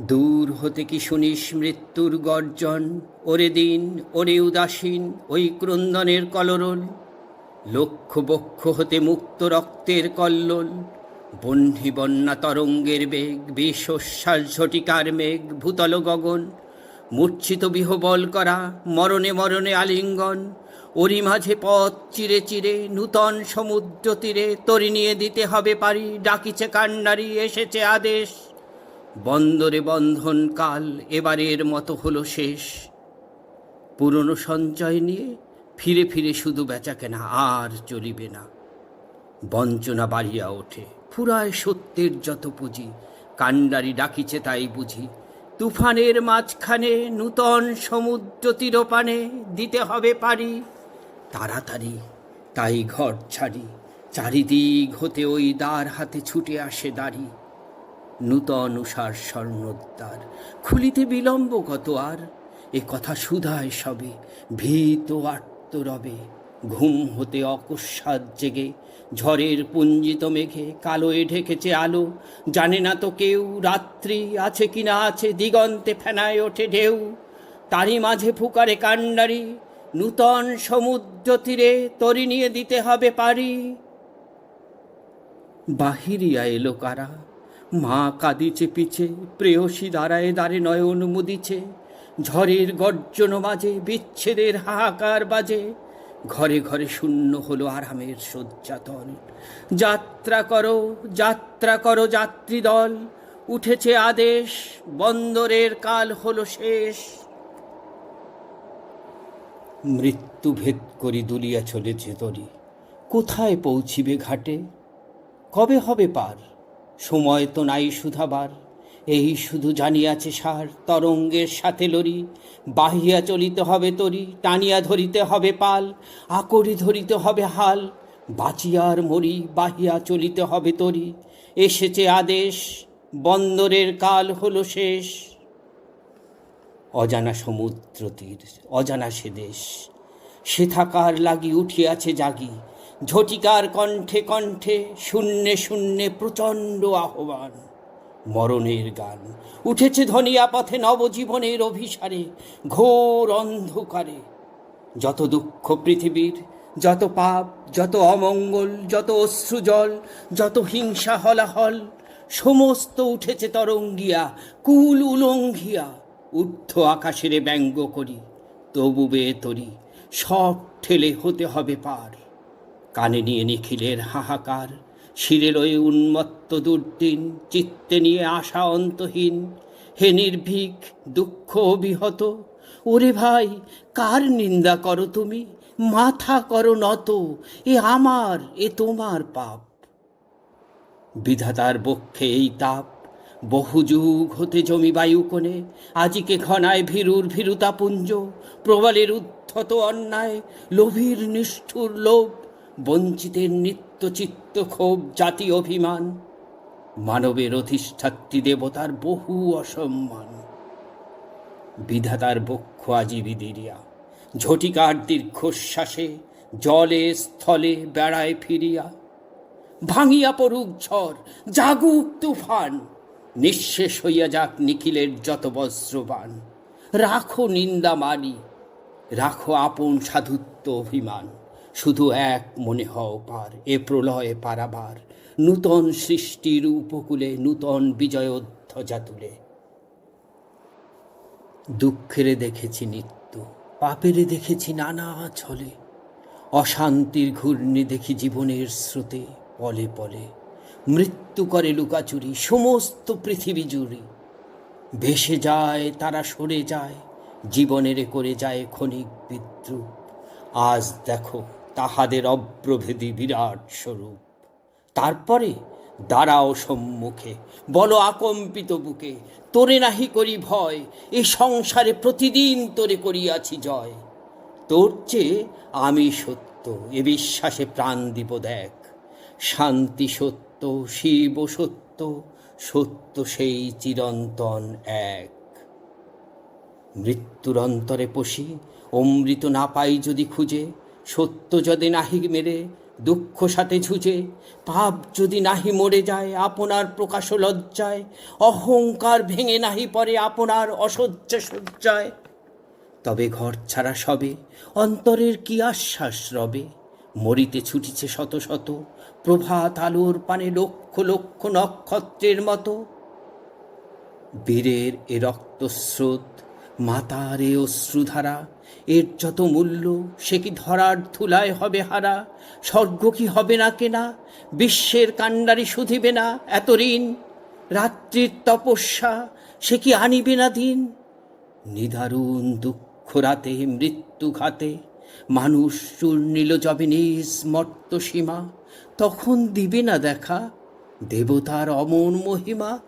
দূর হতে কি শুনিস মৃত্যুর গর্জন? ওরে দিন, ওরে উদাসীন, ওই ক্রন্দনের কলরল। লক্ষ বক্ষ হতে মুক্ত রক্তের কল্লোল। বহ্নি বন্যা তরঙ্গের বেগ বিশ্বশ্বাস ঝটিকার মেঘ, ভূতল গগন। মূর্ছিত বিহবল করা, মরণে মরণে আলিঙ্গন। ওরি মাঝে পথ চিরে চিরে, নূতন সমুদ্র তীরে তরি নিয়ে দিতে হবে পারি, ডাকিছে কান্ডারি, এসেছে আদেশ। বন্দরে বন্ধন কাল এবারের মতো হলো শেষ। পুরনো সঞ্চয় নিয়ে ফিরে ফিরে শুধু বেচা কেনা আর চলিবে না। বঞ্চনা বাড়িয়া ওঠে, ফুরায় সত্যের যত পুঁজি। কান্ডারি ডাকিছে তাই বুঝি, তুফানের মাঝখানে নূতন সমুদ্র তীরপানে দিতে হবে পারি। তাড়াতাড়ি তাই ঘর ছাড়ি, চারিদিক হতে ওই দ্বার হাতে ছুটে আসে দাড়ি। নূতন উষার স্বর্ণোদ্বার খুলিতে বিলম্ব কত আর? এ কথা সুধায় সবে, ভীত আত্ম রবে ঘুম হতে অকস্মাৎ জেগে, ঝড়ের পুঞ্জিত মেঘে কালোয় ঢেকেছে আলো। জানে না তো কেউ রাত্রি আছে কি না আছে, দিগন্তে ফেনায় ওঠে ঢেউ। তারই মাঝে ফুকারে কান্ডারি নূতন সমুদ্র তীরে তরি নিয়ে দিতে হবে পারি। বাহিরিয়া এলো কারা? মা কাঁদিছে পিছে, প্রেয়সী দাঁড়ায় দাঁড়ে নয়ন মুদিছে। ঝড়ের গর্জন বাজে, বিচ্ছেদের হাহাকার বাজে। ঘরে ঘরে শূন্য হলো আরামের শয্যাতল। যাত্রা করো যাত্রা করো যাত্রী দল। উঠেছে আদেশ, বন্দরের কাল হলো শেষ। মৃত্যু ভেদ করি দুলিয়া চলেছে তরি। কোথায় পৌঁছিবে ঘাটে? কবে হবে পার? সময় তো নাই সুধাবার। এই শুধু জানিয়াছে সার, তরঙ্গের সাথে লরি বাহিয়া চলিতে হবে তরি, টানিয়া ধরিতে হবে পাল আকরি ধরিতে হবে হাল। বাঁচিয়ার মরি, বাহিয়া চলিতে হবে তরি। এসেছে আদেশ, বন্দরের কাল হলো শেষ। অজানা সমুদ্র তীর অজানা সে দেশ, সে থাকার লাগি উঠিয়াছে জাগি। ঝটিকার কণ্ঠে কণ্ঠে, শূন্যে শূন্যে প্রচণ্ড আহ্বান। মরণের গান উঠেছে ধনিয়া পথে নবজীবনের অভিসারে, ঘোর অন্ধকারে। যত দুঃখ পৃথিবীর, যত পাপ, যত অমঙ্গল, যত অশ্রুজল যত হিংসা হলাহল, সমস্ত উঠেছে তরঙ্গিয়া, কুল উলঙ্ঘিয়া, ঊর্ধ্ব আকাশেরে ব্যঙ্গ করি, তবু বে তরি, সব ঠেলে হতে হবে পার। কানে নিয়ে নিখিলের হাহাকার শিরে লয়ে উন্মত্ত দুর্দিন, চিত্তে নিয়ে আশা অন্তহীন। হে নির্ভীক, দুঃখ অবিহত, ওরে ভাই, কার নিন্দা করো তুমি? মাথা করো নত, এ আমার, এ তোমার পাপ। বিধাতার বক্ষে এই তাপ, বহু যুগ হতে জমি বায়ু কোণে, আজিকে ঘনায় ভীরুর ভীরুতাপুঞ্জ প্রবলের উদ্ধত অন্যায়, লোভীর নিষ্ঠুর লোভ বঞ্চিতের নিত্য চিত্ত ক্ষোভ, জাতি অভিমান, মানবের অধিষ্ঠাত্রী দেবতার বহু অসম্মান। বিধাতার বক্ষ আজি বিদিরিয়া, ঝটিকার দীর্ঘশ্বাসে, জলে, স্থলে, বেড়ায় ফিরিয়া। ভাঙিয়া পড়ুক ঝড়, জাগুক তুফান, নিঃশেষ হইয়া যাক নিখিলের যত বজ্রবান রাখো নিন্দা মানি, রাখো আপন সাধুত্ব অভিমান। শুধু এক মনে হও পার, এ প্রলয়ে পারাবার। নূতন সৃষ্টির উপকূলে, নূতন বিজয়োধ্বজা তুলে। দুঃখেরে দেখেছি নিত্য পাপেরে দেখেছি নানা ছলে। অশান্তির ঘূর্ণি দেখি জীবনের স্রোতে, পলে পলে। মৃত্যু করে লুকাচুরি, সমস্ত পৃথিবী জুড়ে। ভেসে যায়, তারা সরে যায়, জীবনের করে যায় ক্ষণিক বিদ্রুপ। আজ দেখো তাহাদের অব্রভেদী বিরাট স্বরূপ। তারপরে দাঁড়াও সম্মুখে, বলো আকম্পিত বুকে, তোরে নাহি করি ভয়, এ সংসারে প্রতিদিন তোরে করিয়াছি জয়। তোর চেয়ে আমি সত্য, এ বিশ্বাসে প্রাণ দিব দেখ। শান্তি সত্য, শিব সত্য সত্য সেই চিরন্তন এক। মৃত্যুর অন্তরে পশি, অমৃত না পাই যদি খুঁজে সত্য যদি নাহি মেরে, দুঃখ সাথে ঝুঁজে পাপ যদি নাহি মরে যায়, আপনার প্রকাশ লজ্জায়, অহংকার ভেঙে নাহি পরে আপনার অসহ্য সজ্জায় তবে ঘর ছাড়া সবে, অন্তরের কি আশ্বাস রবে? মরিতে ছুটিছে শত শত, প্রভাত আলোর পানে লক্ষ লক্ষ নক্ষত্রের মতো। বীরের এ রক্তস্রোত মাতার এ অশ্রুধারা, এর যত মূল্য, সে কি ধরার ধুলায় হবে হারা? স্বর্গ কি হবে না কেনা? বিশ্বের কাণ্ডারি শুধিবে না এত ঋণ? রাত্রির তপস্যা, সে কি আনিবে না দিন? নিদারুণ দুঃখ রাতে, মৃত্যু ঘাতে, মানুষ চূর্ণিল যবে নিজ মর্ত সীমা তখন দিবে না দেখা দেবতার অমন মহিমা?